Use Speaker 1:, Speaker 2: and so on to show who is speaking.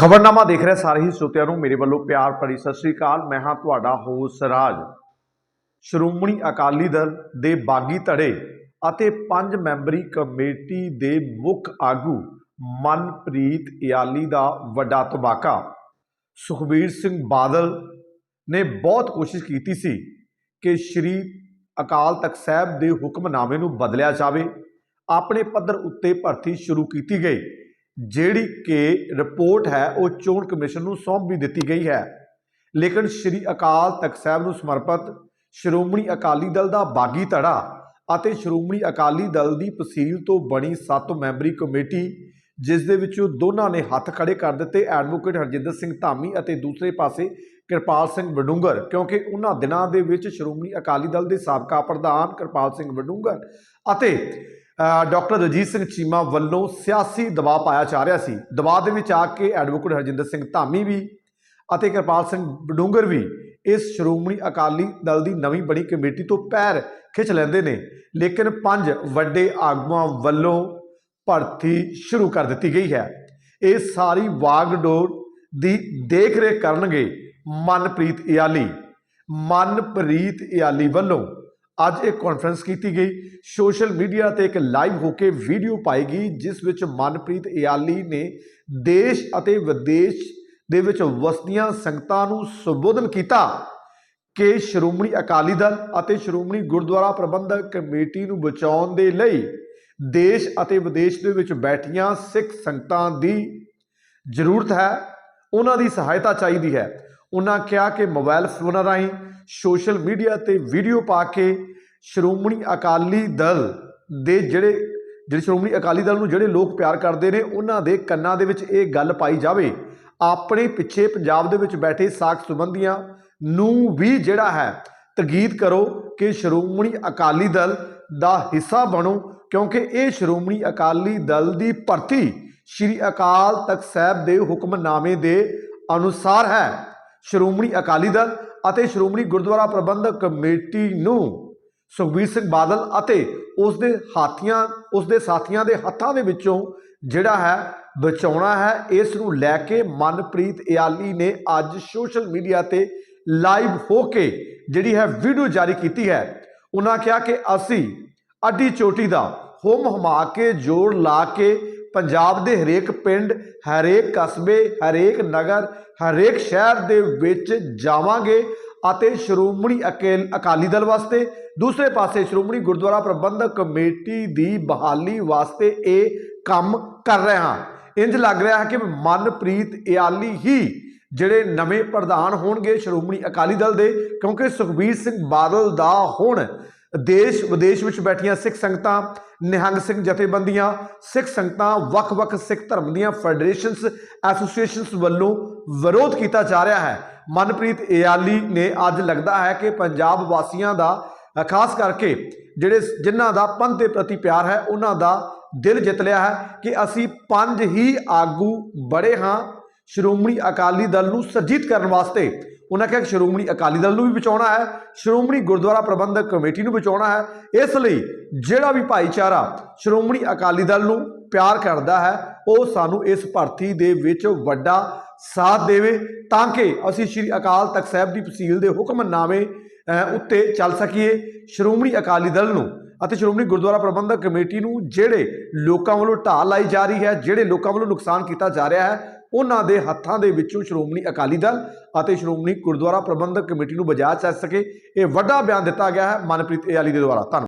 Speaker 1: ਖਬਰਨਾਮਾ ਦੇਖ ਰਹੇ ਸਾਰੇ ਹੀ ਸਰੋਤਿਆਂ ਨੂੰ ਮੇਰੇ ਵੱਲੋਂ ਪਿਆਰ ਭਰੀ ਸਤਿ ਸ੍ਰੀ ਅਕਾਲ। ਮੈਂ ਹਾਂ ਤੁਹਾਡਾ ਹੋਸ ਰਾਜ। ਸ਼੍ਰੋਮਣੀ ਅਕਾਲੀ ਦਲ ਦੇ ਬਾਗੀ ਧੜੇ ਅਤੇ ਪੰਜ ਮੈਂਬਰੀ ਕਮੇਟੀ ਦੇ ਮੁੱਖ ਆਗੂ ਮਨਪ੍ਰੀਤ ਇਆਲੀ ਦਾ ਵੱਡਾ ਤਬਾਕਾ। ਸੁਖਬੀਰ ਸਿੰਘ ਬਾਦਲ ਨੇ ਬਹੁਤ ਕੋਸ਼ਿਸ਼ ਕੀਤੀ ਸੀ ਕਿ ਸ਼੍ਰੀ ਅਕਾਲ ਤਖਤ ਸਾਹਿਬ ਦੇ ਹੁਕਮਨਾਮੇ ਨੂੰ ਬਦਲਿਆ ਜਾਵੇ। ਆਪਣੇ ਪੱਧਰ ਉੱਤੇ ਭਰਤੀ ਸ਼ੁਰੂ ਕੀਤੀ ਗਈ। ਜਿਹੜੀ ਕਿ ਰਿਪੋਰਟ ਹੈ, ਉਹ ਚੋਣ ਕਮਿਸ਼ਨ ਨੂੰ ਸੌਂਪ ਵੀ ਦਿੱਤੀ ਗਈ ਹੈ। ਲੇਕਿਨ ਸ਼੍ਰੀ ਅਕਾਲ ਤਖਤ ਸਾਹਿਬ ਨੂੰ ਸਮਰਪਿਤ ਸ਼੍ਰੋਮਣੀ ਅਕਾਲੀ ਦਲ ਦਾ ਬਾਗੀ ਧੜਾ ਅਤੇ ਸ਼੍ਰੋਮਣੀ ਅਕਾਲੀ ਦਲ ਦੀ ਪਸੀਲ ਤੋਂ ਬਣੀ ਸੱਤ ਮੈਂਬਰੀ ਕਮੇਟੀ ਜਿਸ ਦੇ ਵਿੱਚੋਂ ਦੋਨਾਂ ਨੇ ਹੱਥ ਖੜੇ ਕਰ ਦਿੱਤੇ। ਐਡਵੋਕੇਟ ਹਰਜਿੰਦਰ ਸਿੰਘ ਧਾਮੀ ਅਤੇ ਦੂਸਰੇ ਪਾਸੇ ਕਿਰਪਾਲ ਸਿੰਘ ਵਡੂੰਗਰ, ਕਿਉਂਕਿ ਉਹਨਾਂ ਦਿਨਾਂ ਦੇ ਵਿੱਚ ਸ਼੍ਰੋਮਣੀ ਅਕਾਲੀ ਦਲ ਦੇ ਸਾਬਕਾ ਪ੍ਰਧਾਨ ਕਿਰਪਾਲ ਸਿੰਘ ਵਡੂੰਗਰ ਅਤੇ ਡਾਕਟਰ ਰਜੀਤ ਸਿੰਘ ਚੀਮਾ ਵੱਲੋਂ ਸਿਆਸੀ ਦਬਾਅ ਪਾਇਆ ਜਾ ਰਿਹਾ ਸੀ। ਦਬਾਅ ਦੇ ਵਿੱਚ ਆ ਕੇ ਐਡਵੋਕੇਟ ਹਰਜਿੰਦਰ ਸਿੰਘ ਧਾਮੀ ਵੀ ਅਤੇ ਕਿਰਪਾਲ ਸਿੰਘ ਵਡੂੰਗਰ ਵੀ ਇਸ ਸ਼੍ਰੋਮਣੀ ਅਕਾਲੀ ਦਲ ਦੀ ਨਵੀਂ ਬਣੀ ਕਮੇਟੀ ਤੋਂ ਪੈਰ ਖਿੱਚ ਲੈਂਦੇ ਨੇ। ਲੇਕਿਨ ਪੰਜ ਵੱਡੇ ਆਗੂਆਂ ਵੱਲੋਂ ਭਰਤੀ ਸ਼ੁਰੂ ਕਰ ਦਿੱਤੀ ਗਈ ਹੈ। ਇਹ ਸਾਰੀ ਵਾਗਡੋਰ ਦੀ ਦੇਖ ਰੇਖ ਕਰਨਗੇ ਮਨਪ੍ਰੀਤ ਇਆਲੀ। ਮਨਪ੍ਰੀਤ ਇਆਲੀ ਵੱਲੋਂ ਅੱਜ ਇੱਕ ਕਾਨਫਰੰਸ ਕੀਤੀ ਗਈ। ਸੋਸ਼ਲ ਮੀਡੀਆ ਤੇ ਇੱਕ ਲਾਈਵ ਹੋ ਕੇ ਵੀਡੀਓ ਪਾਈ ਗਈ, ਜਿਸ ਵਿੱਚ ਮਨਪ੍ਰੀਤ ਇਆਲੀ ਨੇ ਦੇਸ਼ ਅਤੇ ਵਿਦੇਸ਼ ਦੇ ਵਿੱਚ ਵਸਦੀਆਂ ਸੰਗਤਾਂ ਨੂੰ ਸੰਬੋਧਨ ਕੀਤਾ ਕਿ ਸ਼੍ਰੋਮਣੀ ਅਕਾਲੀ ਦਲ ਅਤੇ ਸ਼੍ਰੋਮਣੀ ਗੁਰਦੁਆਰਾ ਪ੍ਰਬੰਧਕ ਕਮੇਟੀ ਨੂੰ ਬਚਾਉਣ ਦੇ ਲਈ ਦੇਸ਼ ਅਤੇ ਵਿਦੇਸ਼ ਦੇ ਵਿੱਚ ਬੈਠੀਆਂ ਸਿੱਖ ਸੰਗਤਾਂ ਦੀ ਜ਼ਰੂਰਤ ਹੈ, ਉਹਨਾਂ ਦੀ ਸਹਾਇਤਾ ਚਾਹੀਦੀ ਹੈ। ਉਹਨਾਂ ਕਿਹਾ ਕਿ ਮੋਬਾਈਲ ਫੋਨਾਂ ਰਾਹੀਂ ਸੋਸ਼ਲ ਮੀਡੀਆ ਤੇ ਵੀਡੀਓ ਪਾ ਕੇ ਸ਼੍ਰੋਮਣੀ ਅਕਾਲੀ ਦਲ ਦੇ ਜਿਹੜੇ ਜਿਹੜੇ ਸ਼੍ਰੋਮਣੀ ਅਕਾਲੀ ਦਲ ਨੂੰ ਜਿਹੜੇ ਲੋਕ ਪਿਆਰ ਕਰਦੇ ਨੇ, ਉਹਨਾਂ ਦੇ ਕੰਨਾਂ ਦੇ ਵਿੱਚ ਇਹ ਗੱਲ ਪਾਈ ਜਾਵੇ। ਆਪਣੇ ਪਿੱਛੇ ਪੰਜਾਬ ਦੇ ਵਿੱਚ ਬੈਠੇ ਸਾਖ ਸੰਬੰਧੀਆਂ ਨੂੰ ਵੀ ਜਿਹੜਾ ਹੈ, ਤਗੀਦ ਕਰੋ ਕਿ ਸ਼੍ਰੋਮਣੀ ਅਕਾਲੀ ਦਲ ਦਾ ਹਿੱਸਾ ਬਣੋ ਕਿਉਂਕਿ ਇਹ ਸ਼੍ਰੋਮਣੀ ਅਕਾਲੀ ਦਲ ਦੀ ਭਰਤੀ ਸ਼੍ਰੀ ਅਕਾਲ ਤਖਤ ਸਾਹਿਬ ਦੇ ਹੁਕਮਨਾਮੇ ਦੇ ਅਨੁਸਾਰ ਹੈ। ਸ਼੍ਰੋਮਣੀ ਅਕਾਲੀ ਦਲ ਅਤੇ ਸ਼੍ਰੋਮਣੀ ਗੁਰਦੁਆਰਾ ਪ੍ਰਬੰਧਕ ਕਮੇਟੀ ਨੂੰ ਸੁਖਬੀਰ ਸਿੰਘ ਬਾਦਲ ਅਤੇ ਉਸ ਦੇ ਹਾਥੀਆਂ, ਉਸ ਦੇ ਸਾਥੀਆਂ ਦੇ ਹੱਥਾਂ ਦੇ ਵਿੱਚੋਂ ਜਿਹੜਾ ਹੈ ਬਚਾਉਣਾ ਹੈ, ਇਸ ਨੂੰ ਲੈ ਕੇ ਮਨਪ੍ਰੀਤ ਇਆਲੀ ਨੇ ਅੱਜ ਸੋਸ਼ਲ ਮੀਡੀਆ ਤੇ ਲਾਈਵ ਹੋ ਕੇ ਜਿਹੜੀ ਹੈ ਵੀਡੀਓ ਜਾਰੀ ਕੀਤੀ ਹੈ। ਉਹਨਾਂ ਕਿਹਾ ਕਿ ਅਸੀਂ ਅੱਡੀ ਚੋਟੀ ਦਾ ਹੁਮ ਹਮਾ ਕੇ ਜ਼ੋਰ ਲਾ ਕੇ, ਪੰਜਾਬ ਦੇ ਹਰੇਕ ਪਿੰਡ, ਹਰੇਕ ਕਸਬੇ, ਹਰੇਕ ਨਗਰ, ਹਰੇਕ ਸ਼ਹਿਰ ਦੇ ਵਿੱਚ ਜਾਵਾਂਗੇ ਅਤੇ ਸ਼੍ਰੋਮਣੀ ਅਕੇਲ, ਅਕਾਲੀ ਦਲ ਵਾਸਤੇ। ਦੂਸਰੇ ਪਾਸੇ ਸ਼੍ਰੋਮਣੀ ਗੁਰਦੁਆਰਾ ਪ੍ਰਬੰਧਕ ਕਮੇਟੀ ਦੀ ਬਹਾਲੀ ਵਾਸਤੇ ਇਹ ਕੰਮ ਕਰ ਰਹੇ ਹਾਂ। ਇੰਜ ਲੱਗ ਰਿਹਾ ਹੈ ਕਿ ਮਨਪ੍ਰੀਤ ਇਆਲੀ ਹੀ ਜਿਹੜੇ ਨਵੇਂ ਪ੍ਰਧਾਨ ਹੋਣਗੇ ਸ਼੍ਰੋਮਣੀ ਅਕਾਲੀ ਦਲ ਦੇ, ਕਿਉਂਕਿ ਸੁਖਬੀਰ ਸਿੰਘ ਬਾਦਲ ਦਾ ਹੁਣ ਦੇਸ਼ ਵਿਦੇਸ਼ ਵਿੱਚ ਬੈਠੀਆਂ ਸਿੱਖ ਸੰਗਤਾਂ, ਨਿਹੰਗ ਸਿੰਘ ਜਥੇਬੰਦੀਆਂ, ਸਿੱਖ ਸੰਗਤਾਂ ਵੱਖ-ਵੱਖ ਸਿੱਖ ਧਰਮ ਦੀਆਂ ਫੈਡਰੇਸ਼ਨਸ, ਐਸੋਸੀਏਸ਼ਨਸ ਵੱਲੋਂ ਵਿਰੋਧ ਕੀਤਾ ਜਾ ਰਿਹਾ ਹੈ। ਮਨਪ੍ਰੀਤ ਇਆਲੀ ਨੇ ਅੱਜ ਲੱਗਦਾ ਹੈ ਕਿ ਪੰਜਾਬ ਵਾਸੀਆਂ ਦਾ ਖਾਸ ਕਰਕੇ ਜਿਹੜੇ ਜਿਨ੍ਹਾਂ ਦਾ ਪੰਥ ਦੇ ਪ੍ਰਤੀ ਪਿਆਰ ਹੈ, ਉਹਨਾਂ ਦਾ ਦਿਲ ਜਿੱਤ ਲਿਆ ਹੈ ਕਿ ਅਸੀਂ ਪੰਜ ਹੀ ਆਗੂ ਬੜੇ ਹਾਂ। ਸ਼੍ਰੋਮਣੀ ਅਕਾਲੀ ਦਲ ਨੂੰ ਸਰਜੀਤ ਕਰਨ ਵਾਸਤੇ ਉਹਨਾਂ ਕਿਹਾ ਕਿ ਸ਼੍ਰੋਮਣੀ ਅਕਾਲੀ ਦਲ ਨੂੰ ਵੀ ਬਚਾਉਣਾ ਹੈ, ਸ਼੍ਰੋਮਣੀ ਗੁਰਦੁਆਰਾ ਪ੍ਰਬੰਧਕ ਕਮੇਟੀ ਨੂੰ ਬਚਾਉਣਾ ਹੈ। ਇਸ ਲਈ ਜਿਹੜਾ ਵੀ ਭਾਈਚਾਰਾ ਸ਼੍ਰੋਮਣੀ ਅਕਾਲੀ ਦਲ ਨੂੰ ਪਿਆਰ ਕਰਦਾ ਹੈ, ਉਹ ਸਾਨੂੰ ਇਸ ਭਰਤੀ ਦੇ ਵਿੱਚ ਵੱਡਾ ਸਾਥ ਦੇਵੇ ਤਾਂ ਕਿ ਅਸੀਂ ਸ੍ਰੀ ਅਕਾਲ ਤਖਤ ਸਾਹਿਬ ਦੀ ਤਸੀਲ ਦੇ ਹੁਕਮਨਾਮੇ ਉੱਤੇ ਚੱਲ ਸਕੀਏ। ਸ਼੍ਰੋਮਣੀ ਅਕਾਲੀ ਦਲ ਨੂੰ ਅਤੇ ਸ਼੍ਰੋਮਣੀ ਗੁਰਦੁਆਰਾ ਪ੍ਰਬੰਧਕ ਕਮੇਟੀ ਨੂੰ ਜਿਹੜੇ ਲੋਕਾਂ ਵੱਲੋਂ ਢਾਲ ਲਾਈ ਜਾ ਰਹੀ ਹੈ, ਜਿਹੜੇ ਲੋਕਾਂ ਵੱਲੋਂ ਨੁਕਸਾਨ ਕੀਤਾ ਜਾ ਰਿਹਾ ਹੈ ਉਹਨਾਂ ਦੇ ਹੱਥਾਂ ਦੇ ਵਿੱਚੋਂ ਸ਼੍ਰੋਮਣੀ ਅਕਾਲੀ ਦਲ ਅਤੇ ਸ਼੍ਰੋਮਣੀ ਗੁਰਦੁਆਰਾ ਪ੍ਰਬੰਧਕ ਕਮੇਟੀ ਨੂੰ ਬਚਾਇਆ ਜਾ ਸਕੇ। ਇਹ ਵੱਡਾ ਬਿਆਨ ਦਿੱਤਾ ਗਿਆ ਹੈ। ਮਨਪ੍ਰੀਤ ਏ ਆਲੀ ਦੇ ਦੁਆਰਾ। ਧੰਨਵਾਦ।